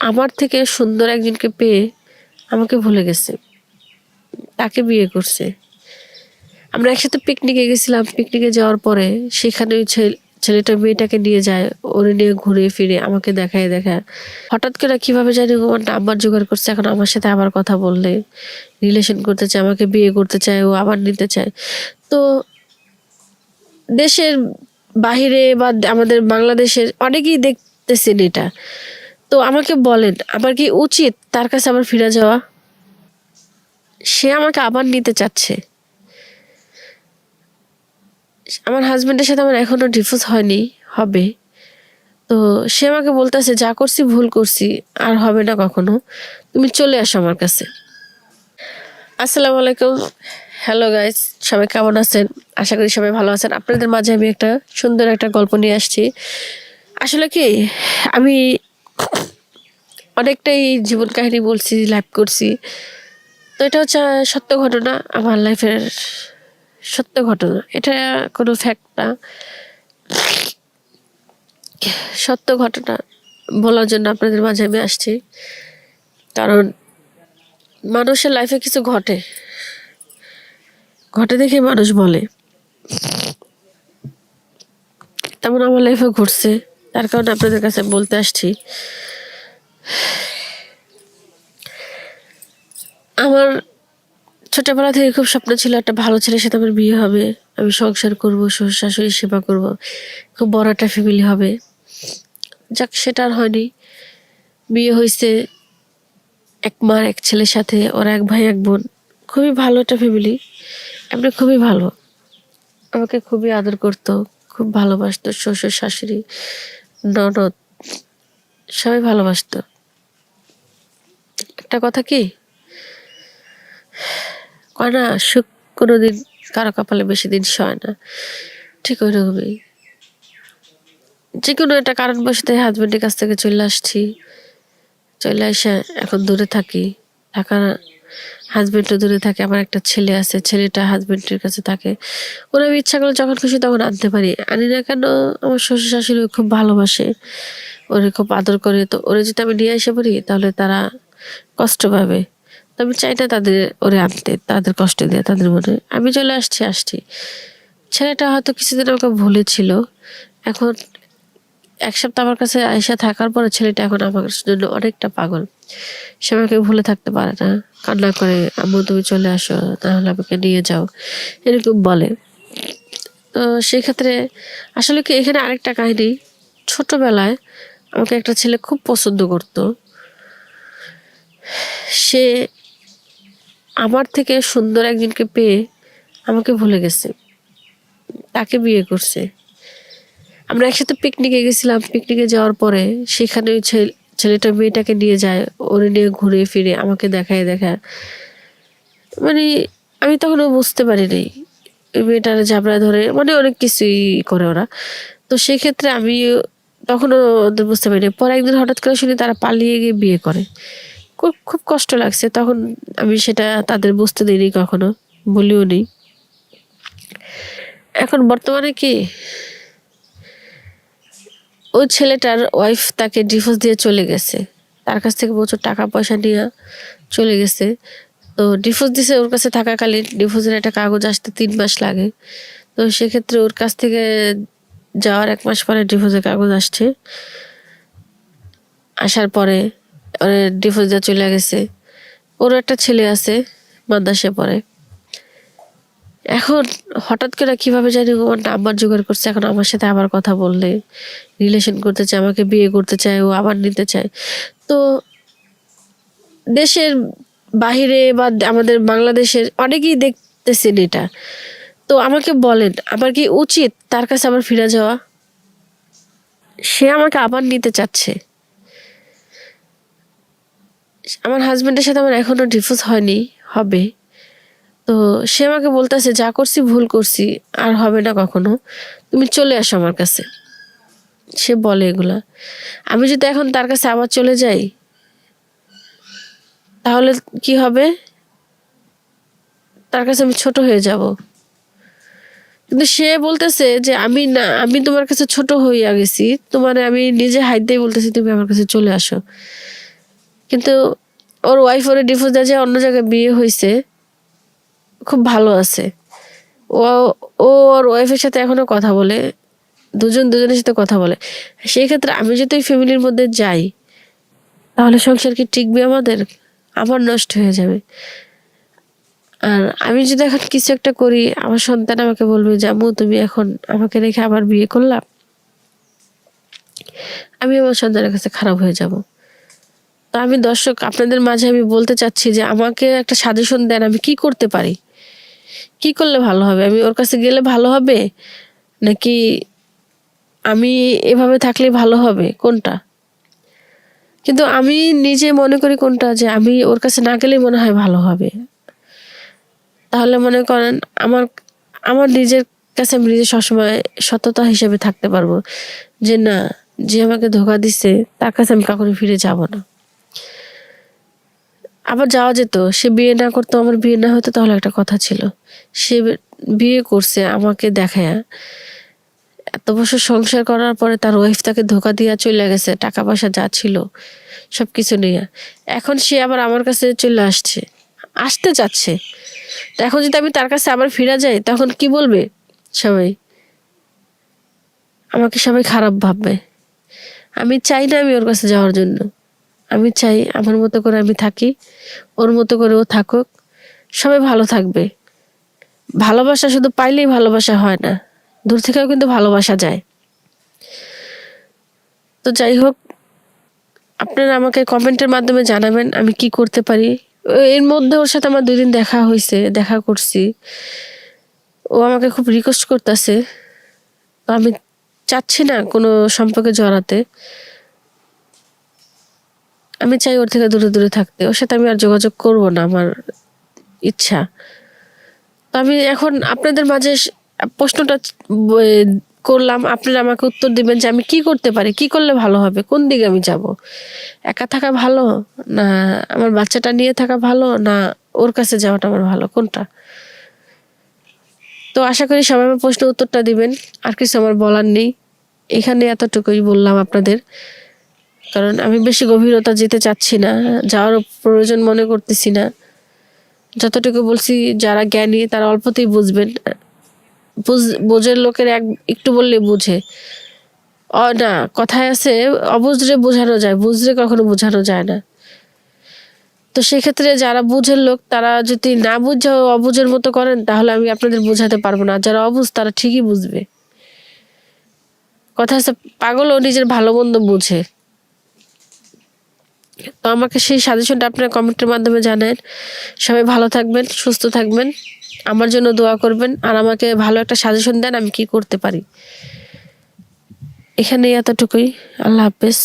আমার থেকে সুন্দর একজনকে পেয়ে আমাকে ভুলে গেছে। তাকে বিয়ে করছে। আমরা একসাথে পিকনিকে গেছিলাম। পিকনিকে যাওয়ার পরে সেখানে ওই ছেলে- ছেলেটা মেয়েটাকে নিয়ে যায়। ওরে নিয়ে ঘুরে ফিরে আমাকে দেখায় দেখা হঠাৎ করে কীভাবে জানি আমার নাম্বার জোগাড় করছে। এখন আমার সাথে আবার কথা বললে। রিলেশন করতে চায়, আমাকে বিয়ে করতে চায়, ও আবার নিতে চায়। তো দেশের বাহিরে বা আমাদের বাংলাদেশের অনেকেই দেখতেছেন এটা। তো আমাকে বলেন, আমার কি উচিত তার কাছে আবার ফিরে যাওয়া? সে আমাকে আবার নিতে চাচ্ছে। আমার হাজবেন্ডের সাথে আমার এখনও ডিভোর্স হয়নি, হবে। তো সে আমাকে বলতেছে, যা করছি ভুল করছি, আর হবে না কখনো। তুমি চলে আসো আমার কাছে। আসসালামু আলাইকুম। হ্যালো গাইস সবাই কেমন আছেন? আশা করি সবাই ভালো আছেন। আপনাদের মাঝে আমি একটা সুন্দর একটা গল্প নিয়ে আসছি। আসলে কি, আমি অনেকটাই জীবন কাহিনী বলছি লাইভ করছি। তো এটা হচ্ছে সত্য ঘটনা, আমার লাইফের সত্য ঘটনা। এটা কোনো ফ্যাক্ট না। সত্য ঘটনা বলার জন্য আপনাদের মাঝে আমি আসছি। কারণ মানুষের লাইফে কিছু ঘটে। ঘটে দেখে মানুষ বলে। তেমন আমার লাইফে ঘটছে। তার কারণে আপনাদের কাছে বলতে আসছি। আমার ছোটবেলা থেকে খুব স্বপ্ন ছিল একটা ভালো ছেলের সাথে আমার বিয়ে হবে। আমি সংসার করব শ্বশুর শাশুড়ি সেবা করব। খুব বড় একটা ফ্যামিলি হবে। যাক, সেটা আর হয়নি। বিয়ে হয়েছে এক মার এক ছেলের সাথে, ওরা এক ভাই, এক বোন। খুবই ভালো একটা ফ্যামিলি এমনি খুবই ভালো। আমাকে খুবই আদর করতো, খুব ভালোবাসতো শ্বশুর শাশুড়ি ননদ সবাই ভালোবাসতো। একটা কথা কি? কয় না, সুখ কোনোদিন কারও কপালে বেশি দিন সয় না। ঠিক ওই রকমই যে কোনো একটা কারণবশত হাজবেন্ডের কাছ থেকে চলে আসছি। চলে এসে এখন দূরে থাকি। থাকার হাজবেন্ডও দূরে থাকে, আমার একটা ছেলে আছে, ছেলেটা হাজবেন্ডের কাছে থাকে। ওরা আমি ইচ্ছা করলে যখন খুশি তখন আনতে পারি। আনি না কেন, আমার শ্বশুর শাশুড়ি খুব ভালোবাসে। ওরে খুব আদর করে। তো ওরে যদি আমি নিয়ে এসে পড়ি, তাহলে তারা কষ্ট পাবে। তো আমি চাই না তাদের ওরে আনতে, তাদের কষ্ট দিয়ে, তাদের মনে। আমি চলে আসছি আসছি। ছেলেটা হয়তো কিছুদিন আমাকে ভুলেছিল। এখন এক সপ্তাহ আমার কাছে আয়সা থাকার পরে ছেলেটা এখন আমার জন্য অনেকটা পাগল। সে আমাকে ভুলে থাকতে পারে না। কান্না করে, আম্মু, তুমি চলে আসো, তাহলে আমাকে নিয়ে যাও। এরকম বলে। তো সেক্ষেত্রে আসলে কি এখানে আরেকটা কাহিনী। ছোটবেলায় আমাকে একটা ছেলে খুব পছন্দ করতো। সে আমার থেকে সুন্দর একজনকে পেয়ে আমাকে ভুলে গেছে। তাকে বিয়ে করছে। আমরা একসাথে পিকনিকে গেছিলাম। পিকনিকে যাওয়ার পরে সেখানে ওই ছেলে- ছেলেটা মেয়েটাকে নিয়ে যায়, ওরে নিয়ে ঘুরে ফিরে, আমাকে দেখায় দেখায়। মানে আমি তখন বুঝতে পারিনি মেয়েটার ঝাপড়া ধরে মানে অনেক কিছুই করে ওরা। তো সেক্ষেত্রে আমি তখনও ওদের বুঝতে পারিনি। পরে একদিন হঠাৎ করে শুনি তারা পালিয়ে গিয়ে বিয়ে করে। খুব খুব কষ্ট লাগছে। তখন আমি সেটা তাদের বুঝতে দিইনি কখনো বলিও নি এখন বর্তমানে কি? ওই ছেলেটার ওয়াইফ তাকে ডিভোর্স দিয়ে চলে গেছে। তার কাছ থেকে প্রচুর টাকা পয়সা নিয়ে চলে গেছে। তো ডিভোর্স দিছে ওর কাছে থাকাকালীন। ডিভোর্সের একটা কাগজ আসতে তিন মাস লাগে। তো সেক্ষেত্রে ওর কাছ থেকে যাওয়ার এক মাস পরে ডিভোর্সের কাগজ আসছে। আসার পরে ওর ডিভোর্স দিয়ে চলে গেছে। ওর একটা ছেলে আছে মাদ্রাসে পড়ে। এখন হঠাৎ করে কীভাবে জানি ও আমার নাম্বার জোগাড় করছে, এখন আমার সাথে আবার কথা বললে রিলেশন করতে চায়, আমাকে বিয়ে করতে চায়, ও আবার নিতে চায়। তো দেশের বাহিরে বা আমাদের বাংলাদেশের অনেকেই দেখতেছেন এটা তো আমাকে বলেন, আমার কি উচিত তার কাছে আবার ফিরে যাওয়া? সে আমাকে আবার নিতে চাচ্ছে। আমার হাজবেন্ডের সাথে আমার এখনও ডিভোর্স হয়নি, হবে। তো সে আমাকে বলতেছে, যা করছি ভুল করছি, আর হবে না কখনো। তুমি চলে আসো আমার কাছে। সে বলে এগুলা। আমি যদি এখন তার কাছে আবার চলে যাই, তাহলে কি হবে? তার কাছে আমি ছোট হয়ে যাব। কিন্তু সে বলতেছে যে, আমি না, আমি তোমার কাছে ছোট হইয়া গেছি। তোমার আমি নিজে হাইতেই বলতেছি, তুমি আমার কাছে চলে আসো। কিন্তু ওর ওয়াইফ ওরে ডিভোর্স দেওয়া যে অন্য জায়গায় বিয়ে হয়েছে খুব ভালো আছে। ও ও ওর ওয়াইফের সাথে এখনও কথা বলে, দুজন দুজনের সাথে কথা বলে। সেই ক্ষেত্রে আমি যদি ওই ফ্যামিলির মধ্যে যাই, তাহলে সংসার কি টিকবে আমাদের? আবার নষ্ট হয়ে যাবে। আর আমি যদি এখন কিছু একটা করি, আমার সন্তান আমাকে বলবে, যে আম্মু, তুমি এখন আমাকে রেখে আবার বিয়ে করলাম আমি আমার সন্তানের কাছে খারাপ হয়ে যাব। তো আমি দর্শক, আপনাদের মাঝে আমি বলতে চাচ্ছি যে আমাকে একটা সাজেশন দেন, আমি কি করতে পারি? কি করলে ভালো হবে? আমি ওর কাছে গেলে ভালো হবে? নাকি আমি এভাবে থাকলে ভালো হবে? কোনটা? কিন্তু আমি নিজে মনে করি কোনটা? যে আমি ওর কাছে না গেলেই মনে হয় ভালো হবে। তাহলে মনে করেন আমার আমার নিজের কাছে আমি নিজে সবসময় সততা হিসেবে থাকতে পারব। যে না, যে আমাকে ধোকা দিছে, তার কাছে আমি কখনো ফিরে যাব না। আবার যাওয়া যেত। সে বিয়ে না করতো, আমার বিয়ে না হতো তাহলে একটা কথা ছিল। সে বিয়ে করছে আমাকে দেখায়। এত বছর সংসার করার পরে তার ওয়াইফ তাকে ধোকা দিয়া চলে গেছে টাকা পয়সা যা ছিল সব কিছু নিয়ে। এখন সে আবার আমার কাছে চলে আসছে, আসতে চাচ্ছে। তো এখন যদি আমি তার কাছে আবার ফিরা যাই, তখন কি বলবে সবাই? আমাকে সবাই খারাপ ভাববে। আমি চাই না আমি ওর কাছে যাওয়ার জন্য। আমি চাই আমার মতো করে আমি থাকি, ওর মতো করে ও থাকুক, সবাই ভালো থাকবে। ভালোবাসা শুধু পাইলেই ভালোবাসা হয় না, দূর থেকেও কিন্তু ভালোবাসা যায়। তো যাই হোক, আপনারা আমাকে কমেন্টের মাধ্যমে জানাবেন আমি কি করতে পারি। এর মধ্যে ওর সাথে আমার দুই দিন দেখা হয়েছে দেখা করছি। ও আমাকে খুব রিকোয়েস্ট করতেছে। তো আমি চাচ্ছি না কোনো সম্পর্কে জড়াতে। আমি চাই ওর থেকে দূরে দূরে থাকতে। ওর সাথে আমি আর যোগাযোগ করব না আমার ইচ্ছা। তো আমি এখন আপনাদের মাঝে প্রশ্নটা করলাম, আপনারা আমাকে উত্তর দিবেন যে আমি কি করতে পারি, কি করলে ভালো হবে, কোন দিকে আমি যাব? একা থাকা ভালো না আমার বাচ্চাটা নিয়ে থাকা ভালো না ওর কাছে যাওয়াটা আমার ভালো, কোনটা? তো আশা করি সবাই আমার প্রশ্ন উত্তরটা দিবেন, আর কিছু আমার বলার নেই। এখানে এতটুকুই বললাম আপনাদের। কারণ আমি বেশি গভীরতা যেতে চাচ্ছি না, যাওয়ার প্রয়োজন মনে করতেছি না। যতটুকু বলছি, যারা জ্ঞানী, তারা অল্পতেই বুঝবেন। বুঝ- বোঝের লোকের এক, একটু বললে বুঝে। অ, না, কথায় আছে, অবুঝরে বোঝানো যায়, বুঝলে কখনো বোঝানো যায় না। তো সেক্ষেত্রে যারা বুঝের লোক, তারা যদি না বুঝে অবুঝের মতো করেন, তাহলে আমি আপনাদের বোঝাতে পারব না। যারা অবুঝ, তারা ঠিকই বুঝবে। কথা আছে, পাগলও নিজের ভালো মন্দ বুঝে। তো আমাকে সেই সাজেশনটা আপনার কমেন্টের মাধ্যমে জানেন। সবাই ভালো থাকবেন, সুস্থ থাকবেন। আমার জন্য দোয়া করবেন। আর আমাকে ভালো একটা সাজেশন দেন, আমি কি করতে পারি। এখানে এতটুকুই। আল্লাহ হাফেজ।